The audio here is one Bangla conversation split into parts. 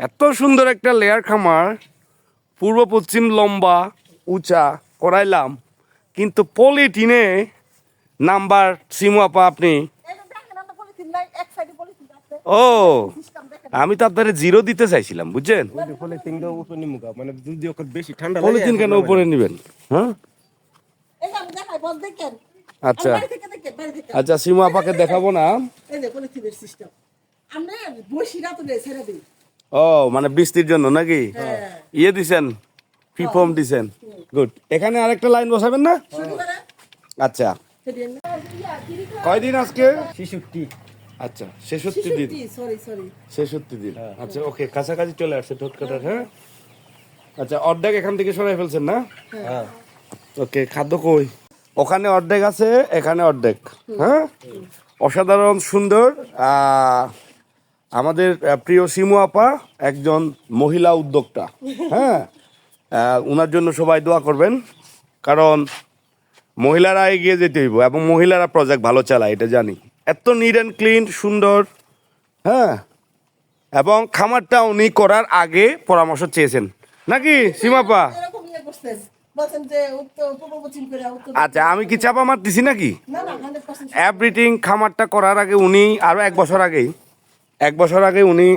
এত সুন্দর একটা লেয়ার খামার পূর্ব পশ্চিম লম্বা উঁচা করাইলাম কিন্তু পলিটিনে নাম্বার সিমু আপা আপনি? পলিথিন পলিথিন ও আমি তো আপনার জিরো দিতে চাইছিলাম বুঝছেন? নিমুকা মানে যদি ওকে বেশি ঠান্ডা পলিথিন কেন উপরে নেবেন? হ্যাঁ? আচ্ছা। আচ্ছা সিমু আপাকে দেখাবো না। ও মানে বৃষ্টির জন্য নাকি? হ্যাঁ। ইয়ে দিছেন? ফিফর্ম দিছেন? গুড এখানে আরেকটা লাইন বসাবেন না? আচ্ছা। কয়দিন আজকে? শিশুটি আচ্ছা ছেষট্টি দিন। সরি সরি ছেষট্টি দিন। আচ্ছা ওকে কাছাকাছি চলে আসছে ঠোঁট কাটার হ্যাঁ। আচ্ছা অর্ধেক এখান থেকে সরাই ফেলছেন না? হ্যাঁ। ওকে খাদ্য কই? ওখানে অর্ধেক আছে এখানে অর্ধেক হ্যাঁ? অসাধারণ সুন্দর আহ, আমাদের প্রিয় সিমু আপা একজন মহিলা উদ্যোক্তা। হ্যাঁ? ওনার জন্য সবাই দোয়া করবেন কারণ মহিলারা এগিয়ে যেতে হইব এবং মহিলারা প্রজেক্ট ভালো চালায় এটা জানি। এত নিট অ্যান্ড ক্লিন সুন্দর হ্যাঁ? এবং খামারটা উনি করার আগে পরামর্শ চেয়েছেন। নাকি সীমাপা আচ্ছা আমি কি চাপা মারতেছি নাকি? এভরিথিং খামারটা করার আগে উনি আরও এক বছর আগেই এক বছর আগে উনি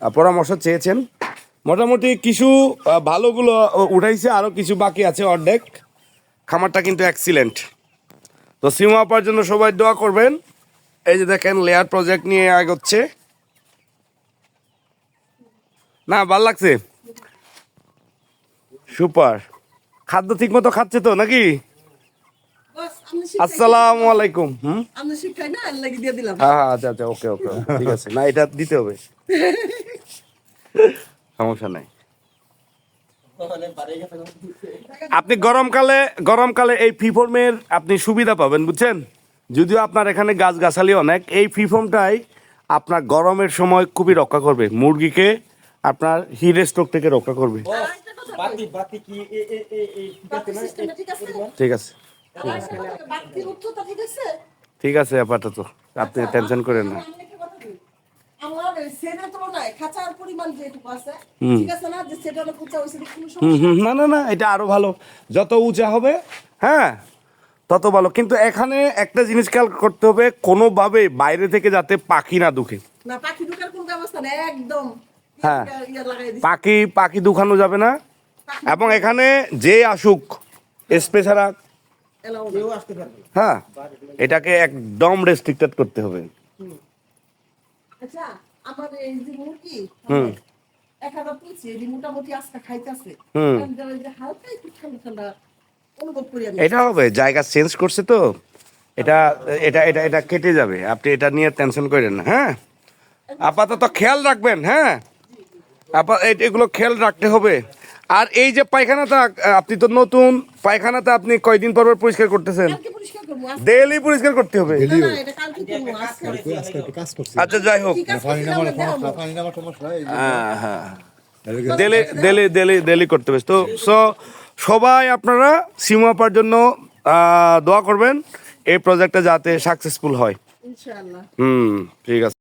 পরামর্শ চেয়েছেন। মোটামুটি কিছু ভালোগুলো উঠাইছে আরও কিছু বাকি আছে অর্ধেক। খামারটা কিন্তু এক্সিলেন্ট তো সিমা আপার জন্য সবাই দোয়া করবেন। এই যে দেখেন লেয়ার প্রজেক্ট নিয়ে এগোচ্ছে। না ভালো লাগছে? সুপার। খাদ্য ঠিক মতো খাচ্ছে তো নাকি? আসসালামু আলাইকুম হুম আপনি শিক্ষাই না দিয়ে দিলাম হ্যাঁ হ্যাঁ, আচ্ছা আচ্ছা ওকে ওকে ঠিক আছে না এটা দিতে হবে সমস্যা নাই আপনি গরমকালে গরমকালে এই ফিফর্মের আপনি সুবিধা পাবেন বুঝছেন যদিও আপনার এখানে গাছ গাছালি অনেক এই ফিফর্মটাই আপনার গরমের সময় খুবই রক্ষা করবে মুরগিকে আপনার হিট স্ট্রোক থেকে রক্ষা করবে ঠিক আছে ঠিক আছে। আপাতত আপনি টেনশন করেন না। না না না না এটা আরও ভালো। যত উঁচা হবে হ্যাঁ তত ভালো। কিন্তু এখানে একটা জিনিস খেয়াল করতে হবে কোনোভাবে বাইরে থেকে যাতে পাখি না দুখে। না পাখি ঢুকার কোন ব্যবস্থা নেই একদম। হ্যাঁ। ইয়া- ইয়া। পাখি পাখি দুখানো যাবে না। এবং এখানে যে আসুক স্পে হ্যাঁ এটাকে একদম রেস্ট্রিক্টেড করতে হবে। আচ্ছা আমার এই যে মুরগি হুম। এক হাজার এই মোটামুটি আজকে খাইতেছে। হুম। আমি যেন এই যে হালকা একটু ঠান্ডা ঠান্ডা অনুভব করি এটা হবে জায়গা চেঞ্জ করছে তো। এটা এটা এটা এটা কেটে যাবে। আপনি এটা নিয়ে টেনশন করেন না হ্যাঁ? আপাতত খেয়াল রাখবেন হ্যাঁ? আপা এগুলো খেয়াল রাখতে হবে। আর এই যে পায়খানাটা আপনি তো নতুন পায়খানাটা আপনি কয়দিন পর পর পরিষ্কার করতেছেন? ডেইলি পরিষ্কার করতে হবে। না, না, এটা কালকে করব আজকে। আজকে একটু কাজ করছি। আচ্ছা যাই হোক। হ্যাঁ হ্যাঁ ডেলি ডেলি ডেলি ডেলি করতে হবে। তো সো সবাই আপনারা সিমাপার জন্য দোয়া করবেন এই প্রজেক্টটা যাতে সাকসেসফুল হয়। ইনশাআল্লাহ। হুম ঠিক আছে।